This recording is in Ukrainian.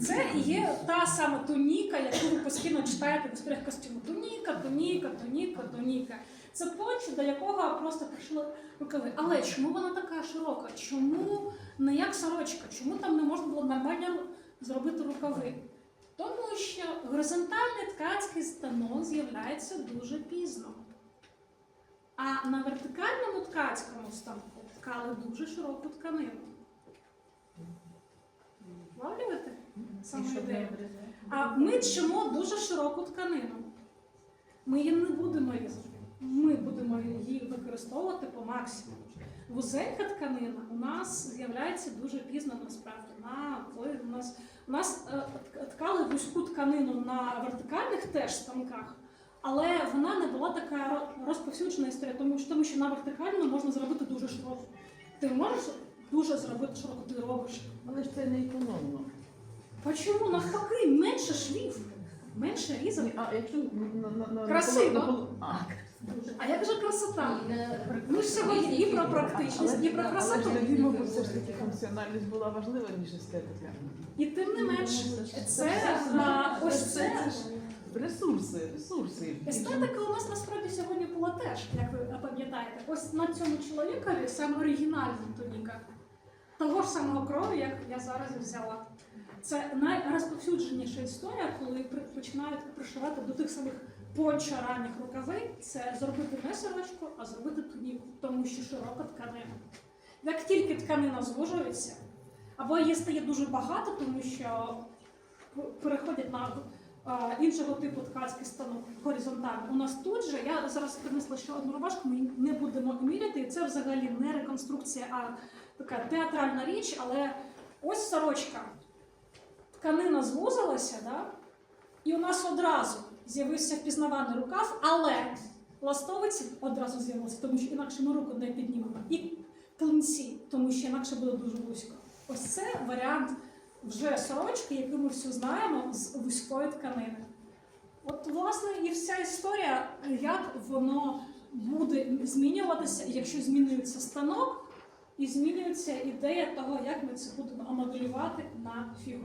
Це є та сама туніка, яку ви постійно читаєте в історіях костюму. Туніка, туніка, туніка, туніка. Це пончо, до якого просто прийшли рукави. Але чому вона така широка? Чому не як сорочка? Чому там не можна було нормально зробити рукави? Тому що горизонтальний ткацький станок з'являється дуже пізно. А на вертикальному ткацькому станку ткали дуже широку тканину. Саме? А ми вчимо дуже широку тканину. Ми її не будемо різати. Ми будемо її використовувати по максимуму. Вузенька тканина у нас з'являється дуже пізно насправді. На коли у нас у нас е, ткали вузьку тканину на вертикальних теж станках, але вона не була така розповсюджена історія, тому що тому що на вертикальну можна зробити дуже широко. Ти можеш дуже зробити широко, ти робиш. Але ж це не економно. Почому навпаки менше швів, менше різок? Ні, А якщо на, на, на, Красиво. на полу- а, А як же красота? Ми Ми ж сьогодні і про практичність, і про але ж красоту. тоді, мабуть, все ж таки функціональність була важлива, ніж естетика. І тим не менш, це на ось це Ресурси, ресурси. естетика у нас насправді сьогодні була теж, як ви пам'ятаєте. Ось на цьому чоловікові саме оригінальна туніка. Того ж самого крою, як я зараз взяла. Це найрозповсюдженіша історія, коли починають пришивати до тих самих пончо ранніх рукавей. Це зробити не сорочку, а зробити туніку, тому що широка тканина. Як тільки тканина звужується, або її стає дуже багато, тому що переходять на е, іншого типу ткацький станок горизонтально. У нас тут же я зараз принесла ще одну рубашку, ми не будемо міряти. І це взагалі не реконструкція, а така театральна річ. Але ось сорочка. Тканина звузилася, да? і у нас одразу з'явився впізнаваний рукав, але ластовиці одразу з'явилися, тому що інакше ми руку не піднімемо. І клинці, тому що інакше буде дуже вузько. Ось це варіант вже сорочки, яку ми всю знаємо з вузької тканини. От, власне, і вся історія, як воно буде змінюватися, якщо змінюється станок, і змінюється ідея того, як ми це будемо моделювати на фігурі.